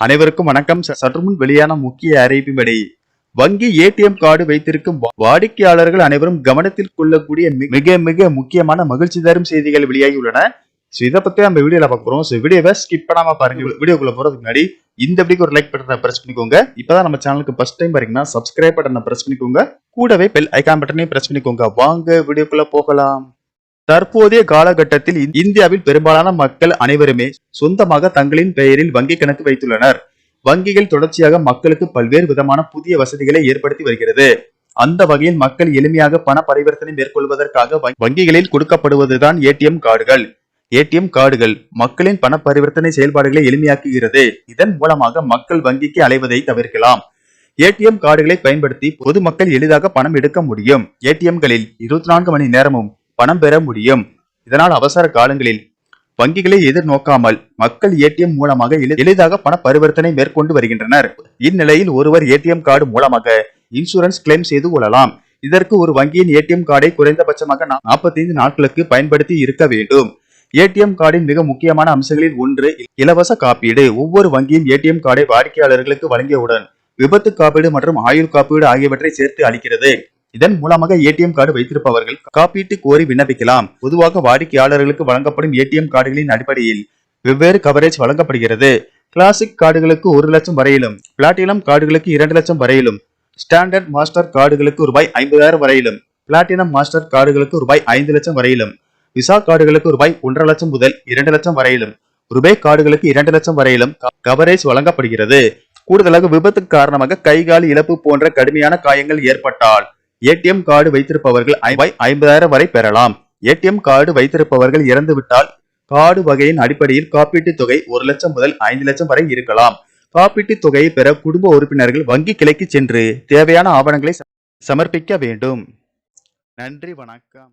அனைவருக்கும் வணக்கம். ச- வெளியான முக்கிய அறிவிப்பின்படி வங்கி ஏடிஎம் கார்டு வைத்திருக்கும் வாடிக்கையாளர்கள் அனைவரும் கவனத்தில் கொள்ளக்கூடிய மிக மிக முக்கியமான மகிழ்ச்சி தரும் செய்திகள் வெளியாகி உள்ளன ஸோ இதை பத்தி நம்ம வீடியோல பார்க்குறோம் ஸோ வீடியோவை ஸ்கிப் பண்ணாம பாருங்க. வீடியோக்குள்ள போறதுக்கு முன்னாடி இந்த வீடியோக்கு ஒரு லைக் பட்டனை பிரஸ் பண்ணிக்கோங்க. இப்பதான் நம்ம சேனலுக்கு ஃபர்ஸ்ட் டைம் பாருங்கன்னா சப்ஸ்கிரைப் பட்டனை பிரஸ் பண்ணிக்கோங்க. கூடவே பெல் ஐகான் பட்டனையும் பிரஸ் பண்ணிக்கோங்க. வாங்க வீடியோக்குள்ள போகலாம். தற்போதைய காலகட்டத்தில் இந்தியாவில் பெரும்பாலான மக்கள் அனைவருமே சொந்தமாக தங்களின் பெயரில் வங்கி கணக்கு வைத்துள்ளனர். வங்கிகள் தொடர்ச்சியாக மக்களுக்கு பல்வேறு விதமான புதிய வசதிகளை ஏற்படுத்தி வருகிறது. அந்த வகையில் மக்கள் எளிமையாக பண பரிவர்த்தனை மேற்கொள்வதற்காக வங்கிகளில் கொடுக்கப்படுவதுதான் ஏடிஎம் கார்டுகள். ஏடிஎம் கார்டுகள் மக்களின் பண பரிவர்த்தனை செயல்பாடுகளை எளிமையாக்குகிறது. இதன் மூலமாக மக்கள் வங்கிக்கு அலைவதை தவிர்க்கலாம். ஏடிஎம் கார்டுகளை பயன்படுத்தி பொதுமக்கள் எளிதாக பணம் எடுக்க முடியும். ஏடிஎம்களில் இருபத்தி நான்கு மணி நேரமும் பணம் பெற முடியும். இதனால் அவசர காலங்களில் வங்கிகளை எதிர்நோக்காமல் மக்கள் ஏடிஎம் மூலமாக எளிதாக பண பரிவர்த்தனை மேற்கொண்டு வருகின்றனர். இந்நிலையில் ஒருவர் ஏடிஎம் கார்டு மூலமாக இன்சூரன்ஸ் கிளைம் செய்து கொள்ளலாம். இதற்கு ஒரு வங்கியின் ஏடிஎம் கார்டை குறைந்தபட்சமாக நாற்பத்தைந்து நாட்களுக்கு பயன்படுத்தி இருக்க வேண்டும். ஏடிஎம் கார்டின் மிக முக்கியமான அம்சங்களில் ஒன்று இலவச காப்பீடு. ஒவ்வொரு வங்கியும் ஏடிஎம் கார்டை வாடிக்கையாளர்களுக்கு வழங்கியவுடன் விபத்து காப்பீடு மற்றும் ஆயுள் காப்பீடு ஆகியவற்றை சேர்த்து அளிக்கிறது. இதன் மூலமாக ஏடிஎம் கார்டு வைத்திருப்பவர்கள் காப்பீட்டு கோரி விண்ணப்பிக்கலாம். பொதுவாக வாடிக்கையாளர்களுக்கு வழங்கப்படும் ஏடிஎம் கார்டுகளின் அடிப்படையில் வெவ்வேறு கவரேஜ் வழங்கப்படுகிறது. கிளாசிக் கார்டுகளுக்கு ஒரு லட்சம் வரையிலும் பிளாட்டினம் கார்டுகளுக்கு இரண்டு லட்சம் வரையிலும் ஸ்டாண்டர்ட் மாஸ்டர் கார்டுகளுக்கு ரூபாய் ஐம்பதாயிரம் வரையிலும் பிளாட்டினம் மாஸ்டர் கார்டுகளுக்கு ரூபாய் ஐந்து லட்சம் வரையிலும் விசா கார்டுகளுக்கு ரூபாய் ஒன்றரை லட்சம் முதல் இரண்டு லட்சம் வரையிலும் ருபே கார்டுகளுக்கு இரண்டு லட்சம் வரையிலும் கவரேஜ் வழங்கப்படுகிறது. கூடுதலாக விபத்து காரணமாக கை கால் இழப்பு போன்ற கடுமையான காயங்கள் ஏற்பட்டால் ஏடிஎம் கார்டு வைத்திருப்பவர்கள் ஐம்பதாயிரம் வரை பெறலாம். ஏடிஎம் கார்டு வைத்திருப்பவர்கள் இறந்துவிட்டால் கார்டு வகையின் அடிப்படையில் காப்பீட்டுத் தொகை ஒரு லட்சம் முதல் ஐந்து லட்சம் வரை இருக்கலாம். காப்பீட்டுத் தொகையை பெற குடும்ப உறுப்பினர்கள் வங்கி கிளைக்கு சென்று தேவையான ஆவணங்களை ச- சமர்ப்பிக்க வேண்டும். நன்றி வணக்கம்.